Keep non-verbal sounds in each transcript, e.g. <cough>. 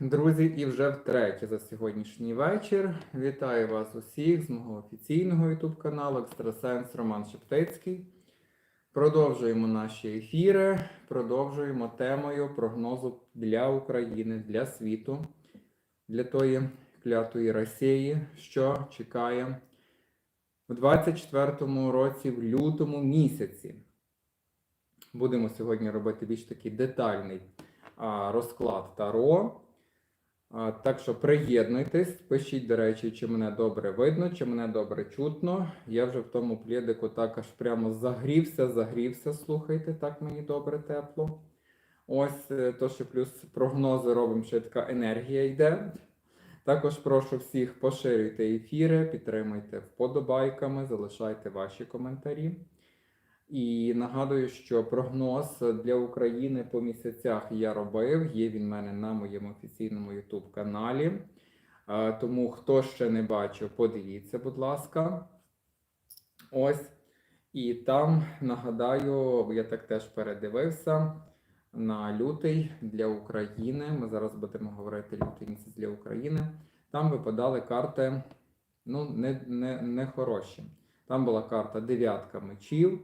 Друзі, і вже втретє за сьогоднішній вечір. Вітаю вас усіх з мого офіційного YouTube каналу Екстрасенс Роман Шептицький. Продовжуємо наші ефіри, продовжуємо темою прогнозу для України, для світу, для тої клятої Росії, що чекає у 24-му році, в лютому місяці. Будемо сьогодні робити більш такий детальний розклад Таро. Так що приєднуйтесь, пишіть, до речі, чи мене добре видно, чи мене добре чутно. Я вже в тому плідику так аж прямо загрівся, загрівся, слухайте, так мені добре, тепло. Ось е, то, що плюс прогнози робимо, що така енергія йде. Також прошу всіх поширюйте ефіри, підтримуйте вподобайками, залишайте ваші коментарі. І нагадую, що прогноз для України по місяцях я робив. Є він в мене на моєму офіційному YouTube каналі. Тому хто ще не бачив, подивіться, будь ласка. Ось. І там нагадаю, я так теж передивився на лютий для України. Ми зараз будемо говорити лютий місяць для України. Там випадали карти, ну, не, не, не хороші. Там була карта дев'ятка мечів.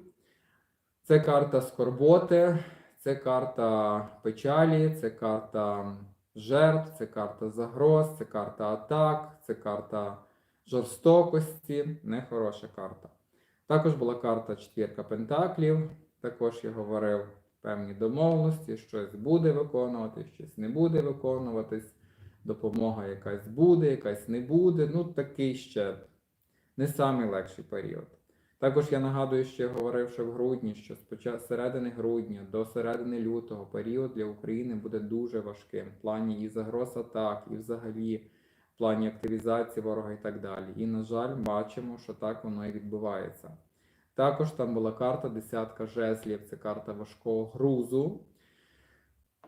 Це карта скорботи, це карта печалі, це карта жертв, це карта загроз, це карта атак, це карта жорстокості. Нехороша карта. Також була карта четвірка пентаклів. Також я говорив певні домовленості, щось буде виконувати, щось не буде виконуватись. Допомога якась буде, якась не буде. Ну, такий ще не самий легший період. Також я нагадую, що я говорив, що в грудні, що з середини грудня до середини лютого період для України буде дуже важким в плані і загроз атак, і взагалі в плані активізації ворога і так далі. І, на жаль, бачимо, що так воно і відбувається. Також там була карта десятка жезлів, це карта важкого грузу.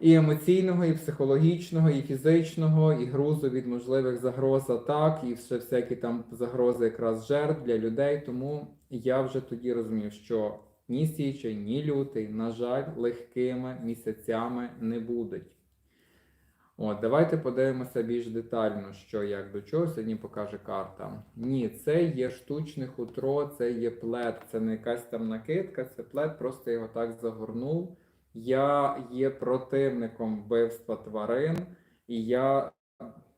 І емоційного, і психологічного, і фізичного, і грузу від можливих загроз атак, і ще всякі там загрози якраз жертв для людей. Тому я вже тоді розумів, що ні січень, ні лютий, на жаль, легкими місяцями не будуть. От, давайте подивимося більш детально, що як до чого сьогодні покаже карта. Ні, це є штучне хутро, це є плед, це не якась там накидка, це плед, просто його так загорнув. Я є противником вбивства тварин, і я,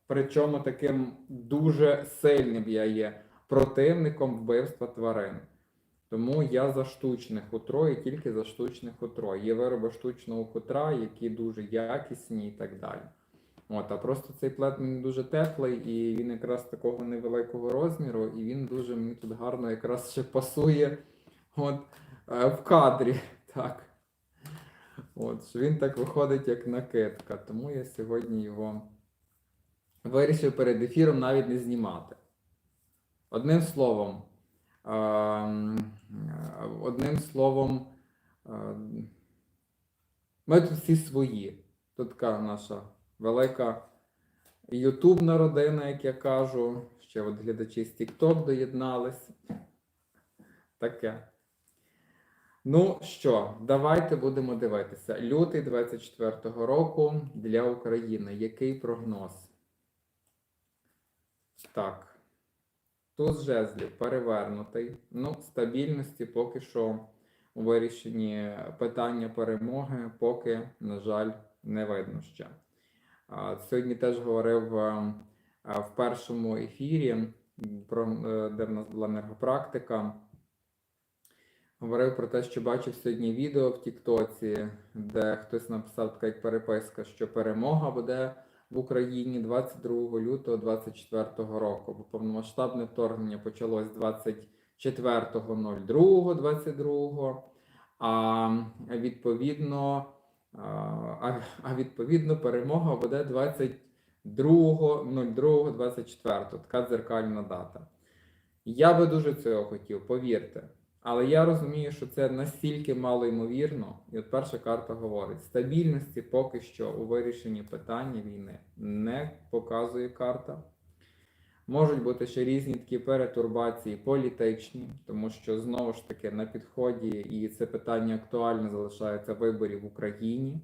причому таким дуже сильним я є противником вбивства тварин. Тому я за штучне хутро і тільки за штучне хутро. Є вироби штучного хутра, які дуже якісні і так далі. От, а просто цей плед мені дуже теплий, і він якраз такого невеликого розміру, і він дуже мені тут гарно якраз ще пасує от, е, в кадрі. <laughs> Так. От, він так виходить, як накидка. Тому я сьогодні його вирішив перед ефіром навіть не знімати. Одним словом, одним словом, ми тут всі свої. Тут така наша велика ютубна родина, як я кажу. Ще от глядачі з TikTok доєднались. Таке. Ну що, давайте будемо дивитися. Лютий 24-го року для України. Який прогноз? Так. Туз жезлів перевернутий. Ну, стабільності поки що у вирішенні питання перемоги, поки, на жаль, не видно ще. Сьогодні теж говорив а, в першому ефірі, е, де в нас була енергопрактика. Говорив про те, що бачив сьогодні відео в Тіктоці, де хтось написав така як переписка, що перемога буде в Україні 22 лютого 2024 року. Бо повномасштабне вторгнення почалось 24.02.22, а відповідно, а, відповідно перемога буде 22.02.24. Така дзеркальна дата. Я би дуже цього хотів, повірте. Але я розумію, що це настільки мало ймовірно, і от перша карта говорить: стабільності поки що у вирішенні питання війни не показує карта. Можуть бути ще різні такі перетурбації політичні, тому що знову ж таки на підході і це питання актуальне залишається виборів в Україні.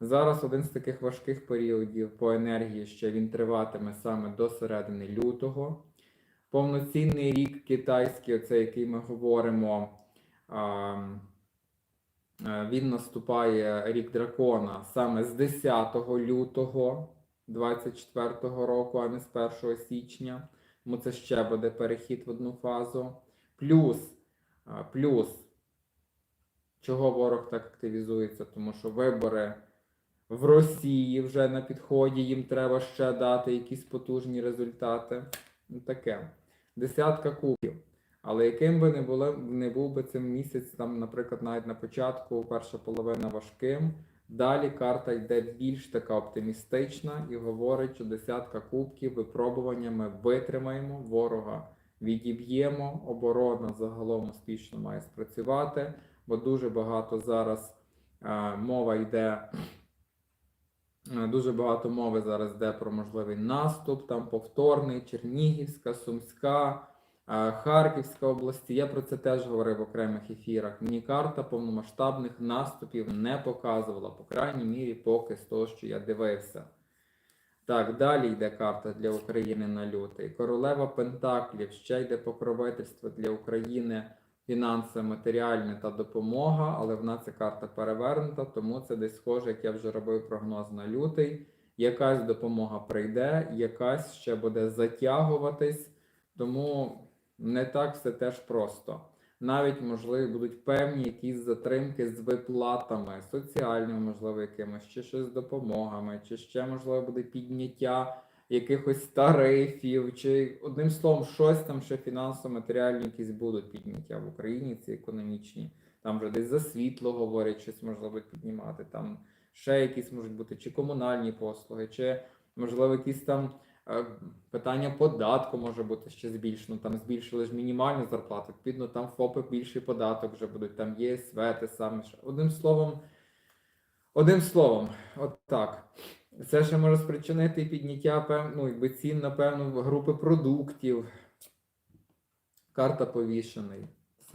Зараз один з таких важких періодів по енергії ще він триватиме саме до середини лютого. Повноцінний рік китайський, оцей, який ми говоримо, він наступає рік дракона саме з 10 лютого 24 року, а не з 1 січня. Тому це ще буде перехід в одну фазу. Плюс, плюс, чого ворог так активізується, тому що вибори в Росії вже на підході, їм треба ще дати якісь потужні результати. Ну, Таке. Десятка кубків. Але яким би не, було, не був би цим місяць, там, наприклад, навіть на початку, перша половина важким. Далі карта йде більш така оптимістична і говорить, що десятка кубків випробування ми витримаємо, ворога відіб'ємо, оборона загалом успішно має спрацювати, бо дуже багато зараз е, мова йде. Е, Дуже багато мови зараз йде про можливий наступ, там повторний, Чернігівська, Сумська, е, Харківська області. Я про це теж говорив в окремих ефірах. Мені карта повномасштабних наступів не показувала, по крайній мірі, поки з того, що я дивився. Так, далі йде карта для України на лютий. Королева Пентаклів, ще йде покровительство для України, фінанси, матеріальне та допомога, але вона ця карта перевернута, тому це десь схоже, як я вже робив прогноз на лютий. Якась допомога прийде, якась ще буде затягуватись, тому не так все теж просто. Навіть, можливо, будуть певні якісь затримки з виплатами, соціальними, можливо, якимось, чи щось з допомогами, чи ще, можливо, буде підняття якихось тарифів, чи одним словом, щось там ще фінансово-матеріальні якісь будуть підняття в Україні, ці економічні. Там вже десь за світло говорять, щось можливо піднімати. Там ще якісь можуть бути чи комунальні послуги, чи можливо якісь там е, питання податку може бути ще збільшено. Там збільшили ж мінімальну зарплату. Відповідно, там ФОПи більший податок вже будуть, там ЄСВ те саме. ж. Одним словом, одним словом, от так. Це ще може спричинити підняття ну, якби цін, напевно, в групи продуктів. Карта повішений.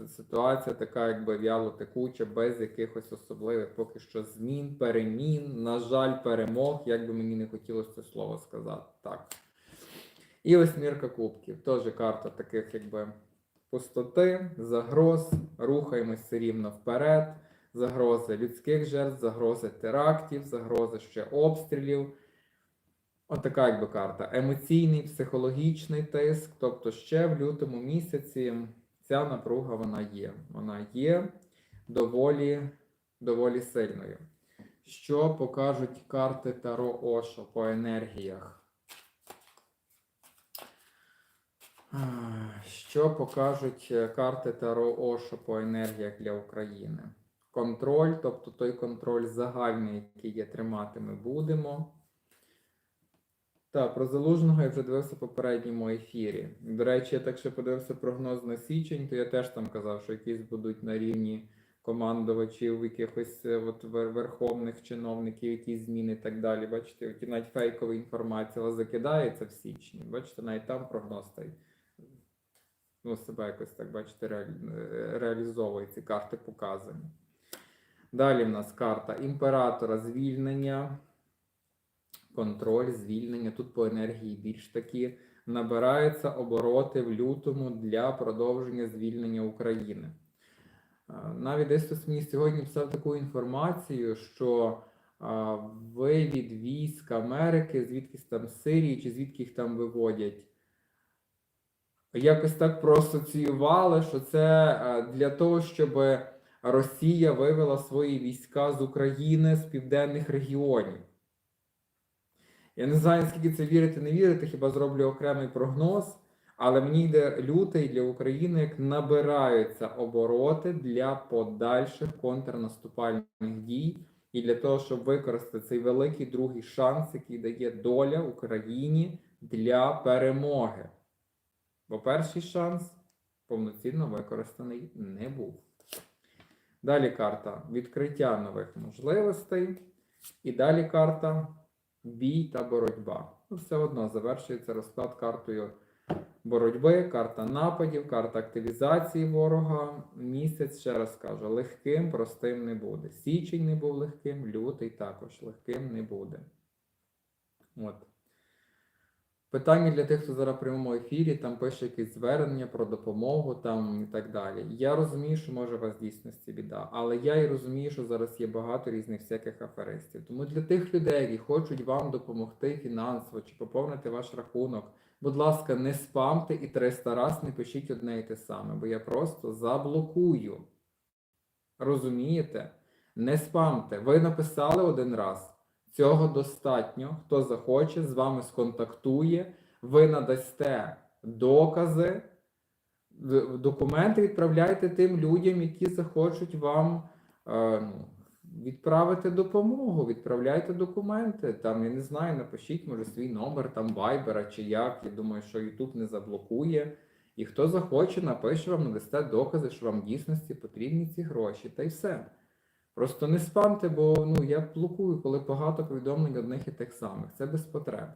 Ситуація така, якби вяло текуча, без якихось особливих поки що змін, перемін, на жаль, перемог, як би мені не хотілося це слово сказати. Так. І восьмірка кубків. Теж карта таких, якби пустоти, загроз, рухаємось рівно вперед загрози людських жертв, загрози терактів, загрози ще обстрілів. От така якби карта. Емоційний, психологічний тиск. Тобто ще в лютому місяці ця напруга вона є. Вона є доволі, доволі сильною. Що покажуть карти Таро Ошо по енергіях? Що покажуть е, карти Таро Ошо по енергіях для України? Контроль, тобто той контроль загальний, який є тримати, ми будемо. Так, про залужного я вже дивився в попередньому ефірі. До речі, я так ще подивився прогноз на січень, то я теж там казав, що якісь будуть на рівні командувачів, якихось е, от, верховних чиновників, якісь зміни і так далі. Бачите, от навіть фейкова інформація але закидається в січні. Бачите, навіть там прогноз той. Ну, себе якось так, бачите, е, ці карти показані. Далі в нас карта імператора звільнення, контроль, звільнення. Тут по енергії більш таки набираються обороти в лютому для продовження звільнення України. Навіть десь мені сьогодні писав таку інформацію, що а, вивід військ Америки, звідкись там Сирії, чи звідки їх там виводять, якось так проасоціювали, що це е, для того, щоб Росія вивела свої війська з України з південних регіонів. Я не знаю, наскільки це вірити, не вірити, хіба зроблю окремий прогноз, але мені йде лютий для України, як набираються обороти для подальших контрнаступальних дій і для того, щоб використати цей великий другий шанс, який дає доля Україні для перемоги. Бо перший шанс повноцінно використаний не був. Далі карта відкриття нових можливостей. І далі карта бій та боротьба. Ну, все одно завершується розклад картою боротьби, карта нападів, карта активізації ворога. Місяць, ще раз кажу, легким, простим не буде. Січень не був легким, лютий також легким не буде. От. Питання для тих, хто зараз в прямому ефірі, там пише якісь звернення про допомогу там і так далі. Я розумію, що може у вас дійсності біда, але я і розумію, що зараз є багато різних всяких аферистів. Тому для тих людей, які хочуть вам допомогти фінансово чи поповнити ваш рахунок, будь ласка, не спамте і 300 раз не пишіть одне і те саме, бо я просто заблокую. Розумієте? Не спамте. Ви написали один раз. Цього достатньо. Хто захоче, з вами сконтактує, ви надасте докази, документи відправляйте тим людям, які захочуть вам е, ну, відправити допомогу. Відправляйте документи. Там, я не знаю, напишіть, може, свій номер там вайбера чи як. Я думаю, що YouTube не заблокує. І хто захоче, напише вам, надасте докази, що вам в дійсності потрібні ці гроші. Та й все. Просто не спамте, бо ну, я блокую, коли багато повідомлень одних і тих самих. Це без потреб.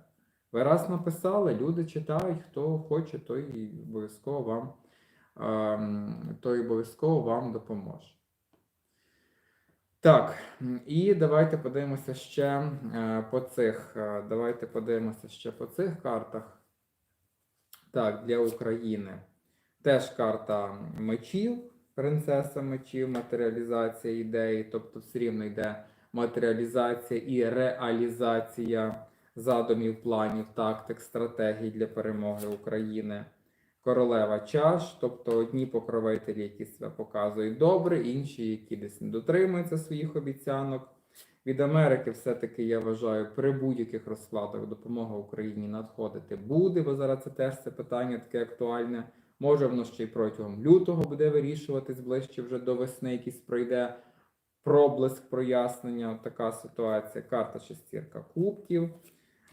Ви раз написали, люди читають, хто хоче, той обов'язково вам, ем, той обов'язково вам допоможе. Так, і давайте подивимося ще е, по цих. е, Давайте подивимося ще по цих картах. Так, для України. Теж карта мечів, принцеса мечів, матеріалізація ідеї, тобто все рівно йде матеріалізація і реалізація задумів, планів, тактик, стратегій для перемоги України. Королева чаш, тобто одні покровителі, які себе показують добре, інші, які десь не дотримуються своїх обіцянок. Від Америки все-таки я вважаю, при будь-яких розкладах допомога Україні надходити буде, бо зараз це теж це питання таке актуальне. Може, воно ще й протягом лютого буде вирішуватись ближче вже до весни, якийсь пройде проблиск прояснення. Така ситуація. Карта шестірка кубків,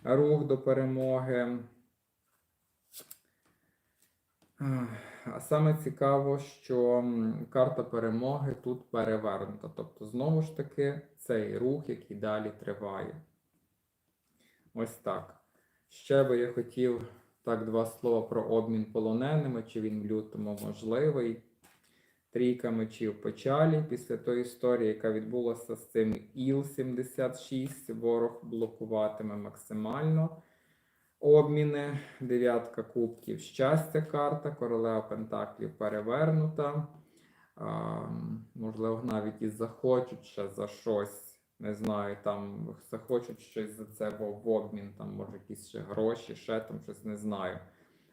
рух до перемоги. А саме цікаво, що карта перемоги тут перевернута. Тобто, знову ж таки, цей рух, який далі триває. Ось так. Ще би я хотів так два слова про обмін полоненими, чи він в лютому можливий. Трійка мечів печалі після тої історії, яка відбулася з цим Іл-76, ворог блокуватиме максимально обміни. Дев'ятка кубків щастя карта, королева Пентаклів перевернута. А, можливо, навіть і захочуть ще за щось. Не знаю, там захочуть щось за це в обмін, там може якісь ще гроші, ще там щось не знаю,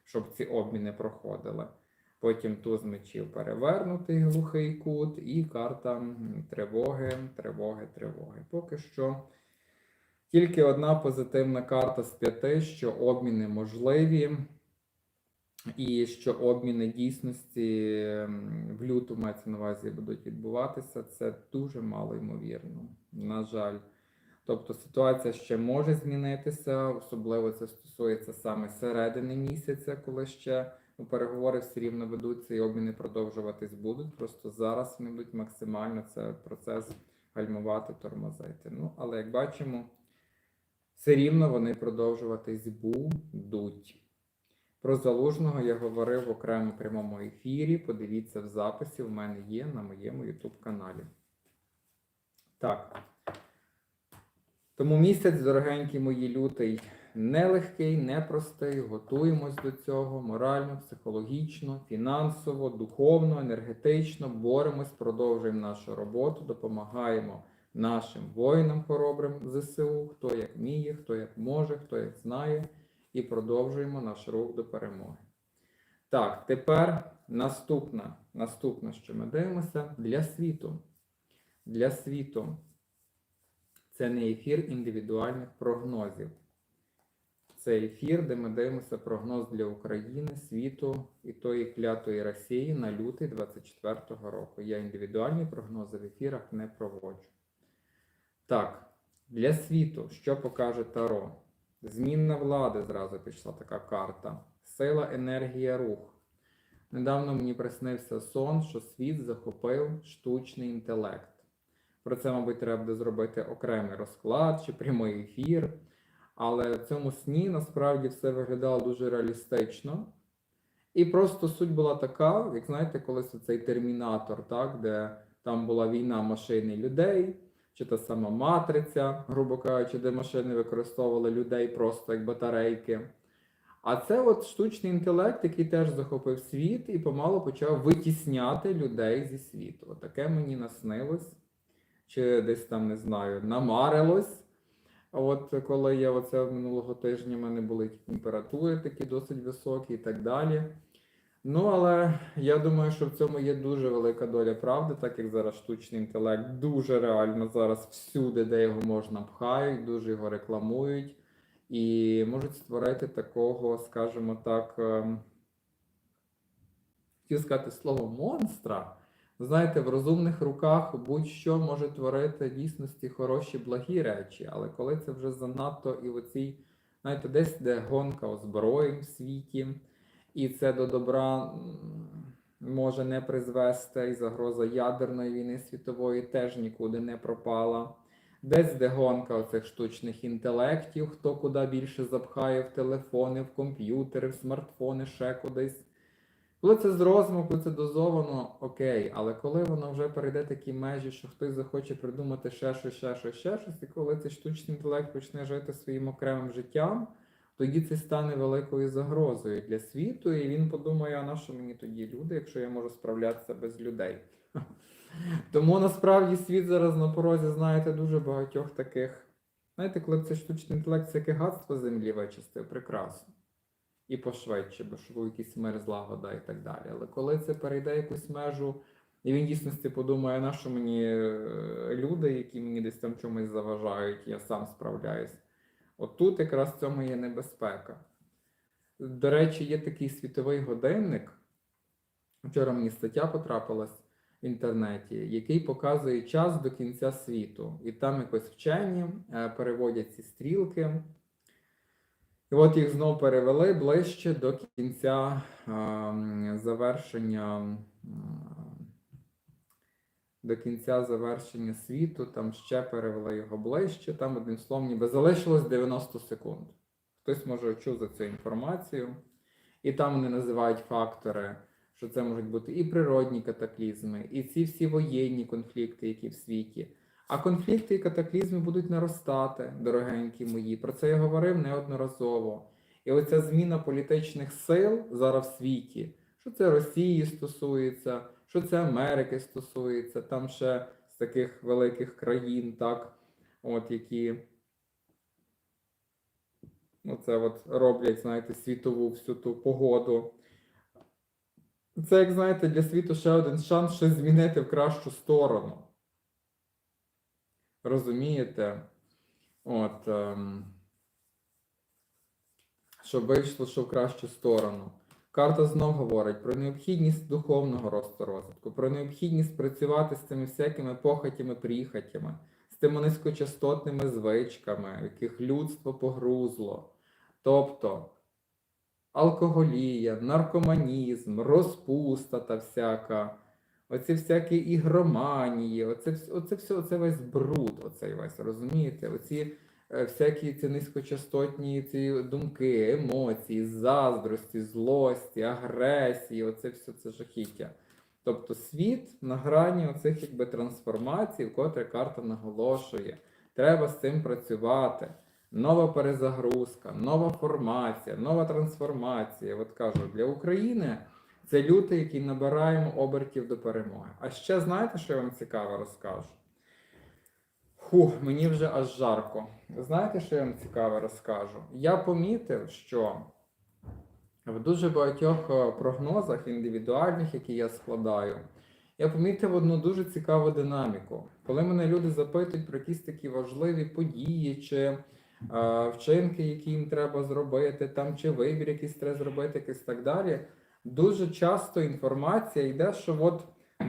щоб ці обміни проходили. Потім туз мечів перевернутий глухий кут, і карта тривоги, тривоги, тривоги. Поки що тільки одна позитивна карта з п'яти, що обміни можливі, і що обміни дійсності в лютому мається на увазі будуть відбуватися. Це дуже мало ймовірно. На жаль. Тобто ситуація ще може змінитися, особливо це стосується саме середини місяця, коли ще ну, переговори все рівно ведуться і обміни продовжуватись будуть. Просто зараз вони будуть максимально це процес гальмувати, тормозити. Ну, але як бачимо, все рівно вони продовжуватись будуть. Про залужного я говорив в окремо прямому ефірі. Подивіться в записі, в мене є на моєму YouTube каналі. Так. Тому місяць, дорогенькі мої лютий, нелегкий, непростий. Готуємось до цього морально, психологічно, фінансово, духовно, енергетично. Боремось, продовжуємо нашу роботу, допомагаємо нашим воїнам хоробрим ЗСУ, хто як вміє, хто як може, хто як знає, і продовжуємо наш рух до перемоги. Так, тепер наступне, наступне, що ми дивимося для світу. Для світу. Це не ефір індивідуальних прогнозів. Це ефір, де ми дивимося прогноз для України, світу і тої клятої Росії на лютий 24-го року. Я індивідуальні прогнози в ефірах не проводжу. Так, для світу, що покаже Таро? Змінна влади зразу пішла така карта. Сила, енергія, рух. Недавно мені приснився сон, що світ захопив штучний інтелект. Про це, мабуть, треба буде зробити окремий розклад чи прямий ефір. Але в цьому сні насправді все виглядало дуже реалістично. І просто суть була така, як знаєте, колись цей термінатор, так, де там була війна машин і людей, чи та сама матриця, грубо кажучи, де машини використовували людей просто як батарейки. А це от штучний інтелект, який теж захопив світ і помало почав витісняти людей зі світу. Таке мені наснилось, чи десь там не знаю, намарилось. От коли я оце минулого тижня, в мене були температури такі досить високі і так далі. Ну, але я думаю, що в цьому є дуже велика доля правди, так як зараз штучний інтелект дуже реально зараз всюди, де його можна пхають, дуже його рекламують і можуть створити такого, скажімо так, ем, хотів сказати слово монстра. Знаєте, в розумних руках будь-що може творити дійсності хороші, благі речі, але коли це вже занадто і в оцій, знаєте, десь де гонка озброєнь в світі, і це до добра може не призвести, і загроза ядерної війни світової теж нікуди не пропала. Десь де гонка оцих штучних інтелектів, хто куди більше запхає в телефони, в комп'ютери, в смартфони, ще кудись. Коли це з коли це дозовано, окей, але коли воно вже перейде такі межі, що хтось захоче придумати ще щось, ще щось, ще щось, і коли цей штучний інтелект почне жити своїм окремим життям, тоді це стане великою загрозою для світу, і він подумає, а на що мені тоді люди, якщо я можу справлятися без людей. <laughs> Тому насправді світ зараз на порозі, знаєте, дуже багатьох таких. Знаєте, коли б цей штучний інтелект всяке гадство землі вичистив, прекрасно. І пошвидше, бо щоб був якийсь мир, злагода і так далі. Але коли це перейде якусь межу, і він дійсності подумає, на що мені е, люди, які мені десь там чомусь заважають, я сам справляюсь. От тут якраз в цьому є небезпека. До речі, є такий світовий годинник. Вчора мені стаття потрапилась в інтернеті, який показує час до кінця світу. І там якось вчені е, переводять ці стрілки. І от їх знову перевели ближче до кінця ем, завершення. До кінця завершення світу, там ще перевели його ближче, там одним словом, ніби залишилось 90 секунд. Хтось може чув за цю інформацію, і там вони називають фактори, що це можуть бути і природні катаклізми, і ці всі воєнні конфлікти, які в світі. А конфлікти і катаклізми будуть наростати, дорогенькі мої. Про це я говорив неодноразово. І оця зміна політичних сил зараз в світі, що це Росії стосується, що це Америки стосується, там ще з таких великих країн, так, от які ну, це от роблять, знаєте, світову всю ту погоду. Це, як знаєте, для світу ще один шанс щось змінити в кращу сторону. Розумієте? От, ем, щоб вийшло що в кращу сторону. Карта знов говорить про необхідність духовного росту розвитку, про необхідність працювати з цими всякими похотями, прихотями, з тими низькочастотними звичками, в яких людство погрузло. Тобто алкоголія, наркоманізм, розпуста та всяка. Оці всякі ігроманії, оце, оце все, оце весь бруд, оцей весь, розумієте? Оці всякі ці низькочастотні ці думки, емоції, заздрості, злості, агресії, оце все це жахіття. Тобто світ на грані оцих якби трансформацій, вкотре карта наголошує. Треба з цим працювати. Нова перезагрузка, нова формація, нова трансформація. От кажу, для України це лютий, який набираємо обертів до перемоги. А ще знаєте, що я вам цікаво розкажу? Фух, мені вже аж жарко. Знаєте, що я вам цікаво розкажу? Я помітив, що в дуже багатьох е, прогнозах індивідуальних, які я складаю, я помітив одну дуже цікаву динаміку. Коли мене люди запитують про якісь такі важливі події чи е, вчинки, які їм треба зробити, там чи вибір якийсь треба зробити, якийсь так далі. Дуже часто інформація йде, що от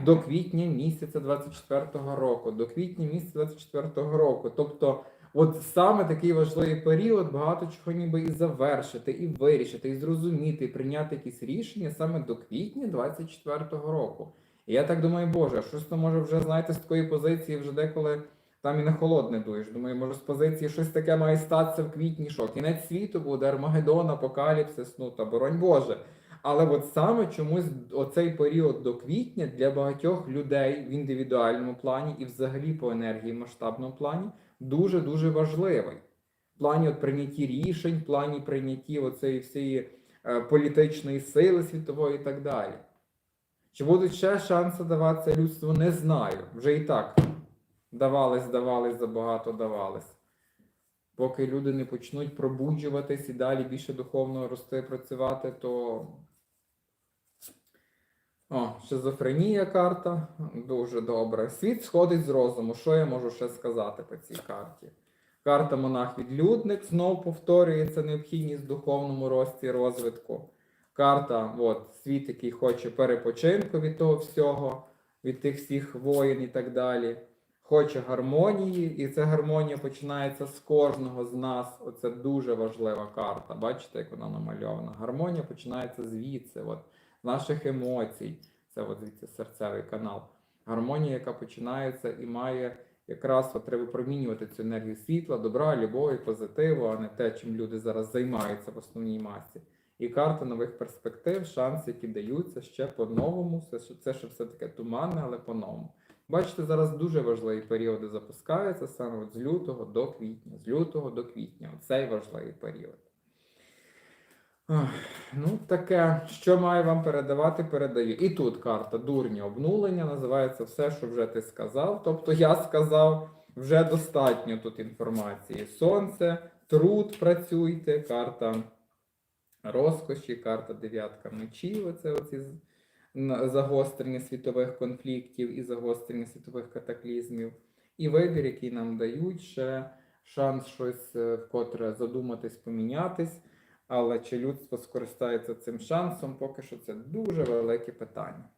до квітня місяця 24-го року, до квітня місяця 24-го року. Тобто, от саме такий важливий період, багато чого ніби і завершити, і вирішити, і зрозуміти, і прийняти якісь рішення саме до квітня 24-го року. І я так думаю, Боже, щось то може вже, знаєте, з такої позиції вже деколи Там і на холодне дуєш. Думаю, може з позиції щось таке має статися в квітні, що кінець світу буде, Армагеддон, апокаліпсис, ну та боронь Боже. Але от саме чомусь оцей період до квітня для багатьох людей в індивідуальному плані і взагалі по енергії масштабному плані дуже-дуже важливий. В плані от прийнятті рішень, в плані прийнятті оцеї всієї е, політичної сили світової і так далі. Чи будуть ще шанси даватися людству, не знаю. Вже і так давались, давались, забагато давались. Поки люди не почнуть пробуджуватись і далі більше духовно рости, працювати, то. О, шизофренія карта. Дуже добре. Світ сходить з розуму. Що я можу ще сказати по цій карті? Карта монах-відлюдник знов повторюється необхідність в духовному рості і розвитку. Карта, от, світ, який хоче перепочинку від того всього, від тих всіх воїн і так далі. Хоче гармонії, і ця гармонія починається з кожного з нас. Оце дуже важлива карта. Бачите, як вона намальована? Гармонія починається звідси, от, наших емоцій. Це от звідси серцевий канал. Гармонія, яка починається і має якраз от, треба промінювати цю енергію світла, добра, любові, позитиву, а не те, чим люди зараз займаються в основній масі. І карта нових перспектив, шанси, які даються ще по-новому. Це, ще- все таке туманне, але по-новому. Bачите, зараз дуже важливі періоди запускаються саме от з лютого до квітня. З лютого до квітня. Цей важливий період. Ну, таке, що маю вам передавати, передаю. І тут карта дурні обнулення, називається все, що вже ти сказав. Тобто я сказав, вже достатньо тут інформації. Сонце, труд працюйте, карта розкоші, карта дев'ятка мечів. Оце оці загострення світових конфліктів і загострення світових катаклізмів. І вибір, який нам дають, ще шанс щось е, вкотре задуматись, помінятись. Але чи людство скористається цим шансом, поки що це дуже велике питання.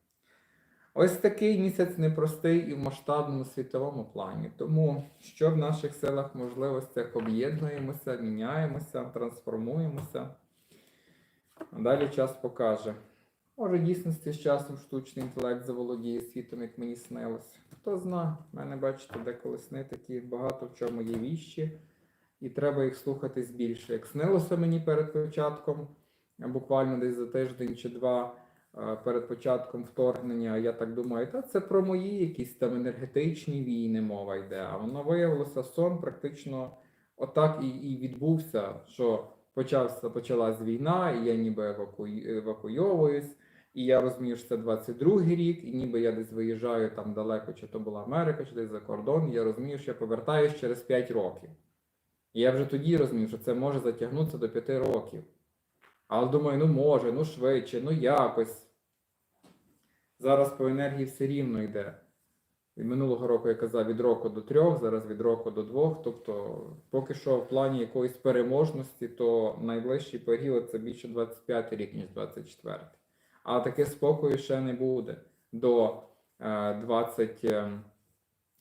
Ось такий місяць непростий і в масштабному світовому плані. Тому що в наших силах можливостях об'єднуємося, міняємося, трансформуємося. А далі час покаже. Може, дійсності з часом штучний інтелект заволодіє світом, як мені снилось. Хто зна, в мене, бачите, деколи сни такі багато в чому є віщі, і треба їх слухатись більше. Як снилося мені перед початком, буквально десь за тиждень чи два е, перед початком вторгнення, я так думаю, та це про мої якісь там енергетичні війни мова йде. А воно виявилося сон практично отак і, і відбувся, що почався, почалась війна, і я ніби евакую, евакуйовуюсь. І я розумію, що це 22-й рік, і ніби я десь виїжджаю там далеко, чи то була Америка, чи десь за кордон. І я розумію, що я повертаюсь через 5 років. І я вже тоді розумів, що це може затягнутися до 5 років. Але думаю, ну може, ну швидше, ну якось. Зараз по енергії все рівно йде. Від минулого року я казав від року до трьох, зараз від року до двох. Тобто, поки що в плані якоїсь переможності, то найближчий період це більше 25 рік, ніж 24. А таке спокою ще не буде до е, 20, е,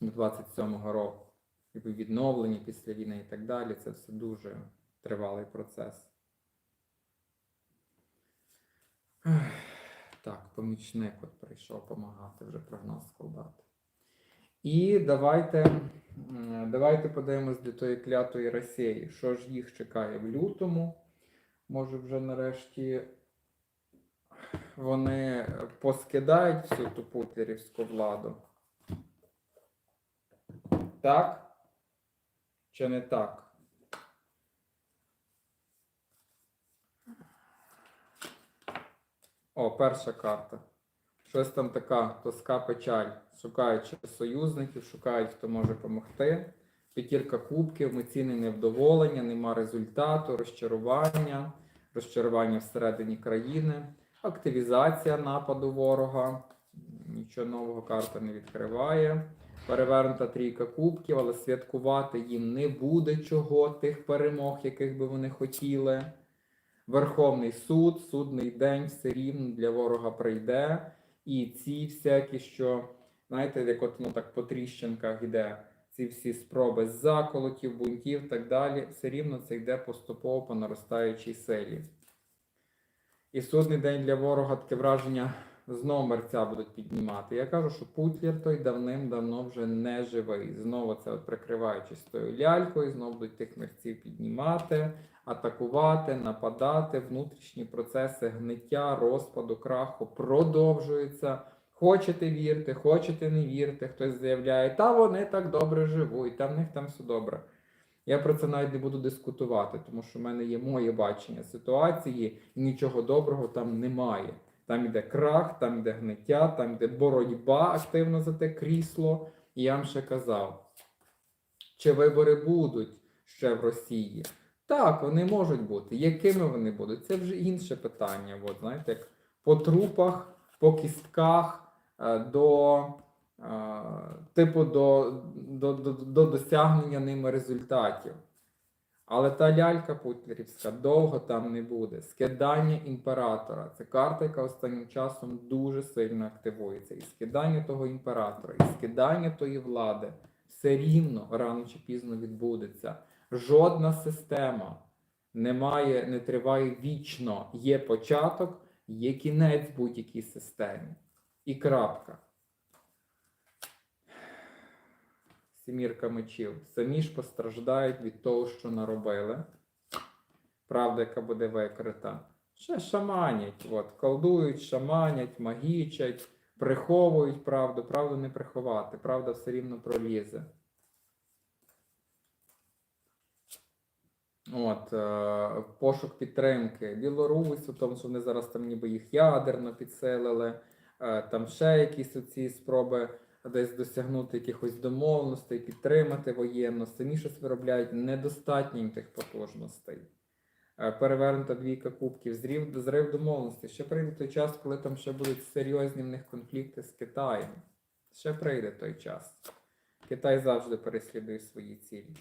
27 року. Типу відновлення після війни і так далі. Це все дуже тривалий процес. Так, помічник от прийшов допомагати вже прогноз складати. І давайте, давайте подивимось для тої клятої Росії, що ж їх чекає в лютому. Може, вже нарешті вони поскидають всю ту путлерівську владу. Так? Чи не так? О, перша карта. Щось там така тоска печаль. Шукають союзників, шукають, хто може допомогти. П'ятірка кубків, емоційне невдоволення, нема результату, розчарування, розчарування всередині країни, активізація нападу ворога. Нічого нового карта не відкриває. Перевернута трійка кубків, але святкувати їм не буде чого, тих перемог, яких би вони хотіли. Верховний суд, судний день все рівно для ворога прийде. І ці всякі, що, знаєте, як от ну так по тріщинках йде, ці всі спроби заколотів, бунтів і так далі, все рівно це йде поступово по наростаючій силі. І судний день для ворога таке враження знову мерця будуть піднімати. Я кажу, що Путлер той давним-давно вже не живий. Знову це от прикриваючись тою лялькою, знову будуть тих мерців піднімати, атакувати, нападати. Внутрішні процеси гниття, розпаду, краху продовжуються. Хочете вірте, хочете не вірте, хтось заявляє, та вони так добре живуть, та в них там все добре. Я про це навіть не буду дискутувати, тому що в мене є моє бачення ситуації, і нічого доброго там немає. Там іде крах, там іде гниття, там іде боротьба активно за те крісло. І я вам ще казав, чи вибори будуть ще в Росії? Так, вони можуть бути. Якими вони будуть? Це вже інше питання. От, знаєте, як по трупах, по кістках, е, до, е, типу, до, до, до, до досягнення ними результатів. Але та лялька путлерівська довго там не буде. Скидання імператора. Це карта, яка останнім часом дуже сильно активується. І скидання того імператора, і скидання тої влади все рівно рано чи пізно відбудеться. Жодна система не має, не триває вічно. Є початок, є кінець будь-якій системі. І крапка. Сімірка мечів. Самі ж постраждають від того, що наробили. Правда, яка буде викрита. Ще шаманять. От, колдують, шаманять, магічать, приховують правду. Правду не приховати. Правда все рівно пролізе. От, е, пошук підтримки. Білорусь, у тому, що вони зараз там ніби їх ядерно підсилили, е, там ще якісь оці спроби десь досягнути якихось домовленостей, підтримати воєнно, самі щось виробляють, недостатньо їм тих потужностей. Е, Перевернута двійка кубків, зрів, зрив домовленостей. Ще прийде той час, коли там ще будуть серйозні в них конфлікти з Китаєм. Ще прийде той час. Китай завжди переслідує свої цілі.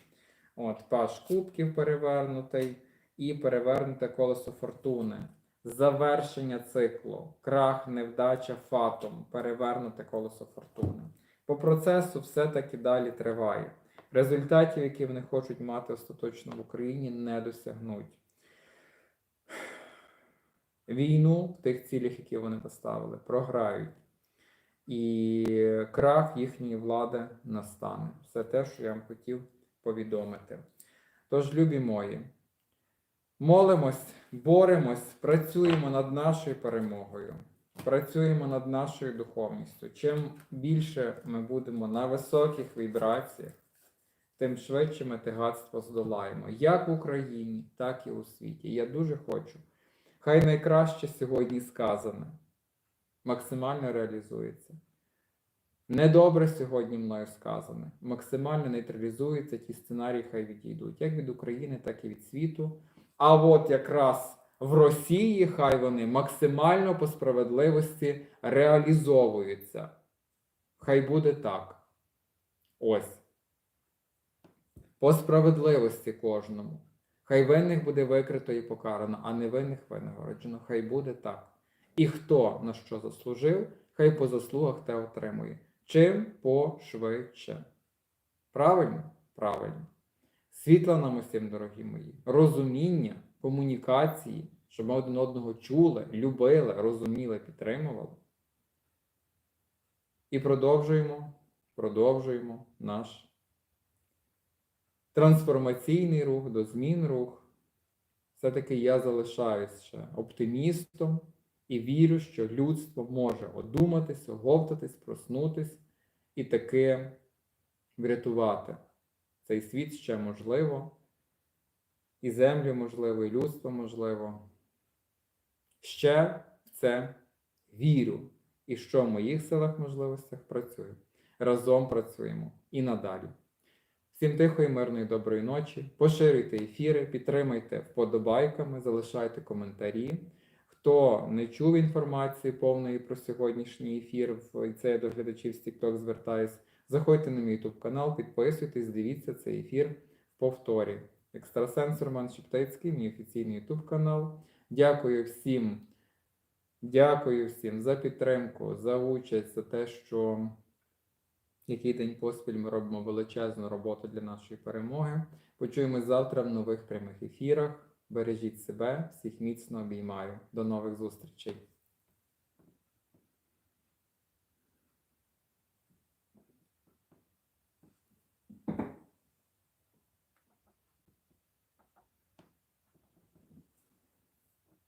От, паш кубків перевернутий і перевернуте колесо фортуни. Завершення циклу, крах, невдача, фатум, перевернуте колесо фортуни. По процесу все таки далі триває. Результатів, які вони хочуть мати остаточно в Україні, не досягнуть. Війну в тих цілях, які вони поставили, програють. І крах їхньої влади настане. Все те, що я вам хотів повідомити. Тож, любі мої, молимось, боремось, працюємо над нашою перемогою, працюємо над нашою духовністю. Чим більше ми будемо на високих вібраціях, тим швидше ми те гадство здолаємо, як в Україні, так і у світі. Я дуже хочу. Хай найкраще сьогодні сказане, максимально реалізується. Недобре сьогодні мною сказане. Максимально нейтралізуються ті сценарії, хай відійдуть, як від України, так і від світу. А от якраз в Росії хай вони максимально по справедливості реалізовуються. Хай буде так. Ось. По справедливості кожному. Хай винних буде викрито і покарано, а невинних винагороджено. Хай буде так. І хто на що заслужив, хай по заслугах те отримує. Чим пошвидше. Правильно? Правильно. Світла нам усім, дорогі мої. Розуміння, комунікації, щоб ми один одного чули, любили, розуміли, підтримували. І продовжуємо, продовжуємо наш трансформаційний рух, до змін рух. Все-таки я залишаюсь ще оптимістом і вірю, що людство може одуматись, оговтатись, проснутись і таки врятувати цей світ ще можливо, і землю можливо, і людство можливо. Ще в це вірю. І що в моїх силах можливостях працюю. Разом працюємо і надалі. Всім тихої, мирної, доброї ночі. Поширюйте ефіри, підтримайте вподобайками, залишайте коментарі. Хто не чув інформації повної про сьогоднішній ефір, це я до глядачів з TikTok звертаюсь, заходьте на мій YouTube канал, підписуйтесь, дивіться цей ефір в повторі. Екстрасенс Роман Шептицький, мій офіційний YouTube канал. Дякую всім. Дякую всім за підтримку, за участь, за те, що який день поспіль ми робимо величезну роботу для нашої перемоги. Почуємось завтра в нових прямих ефірах. Бережіть себе, всіх міцно обіймаю. До нових зустрічей!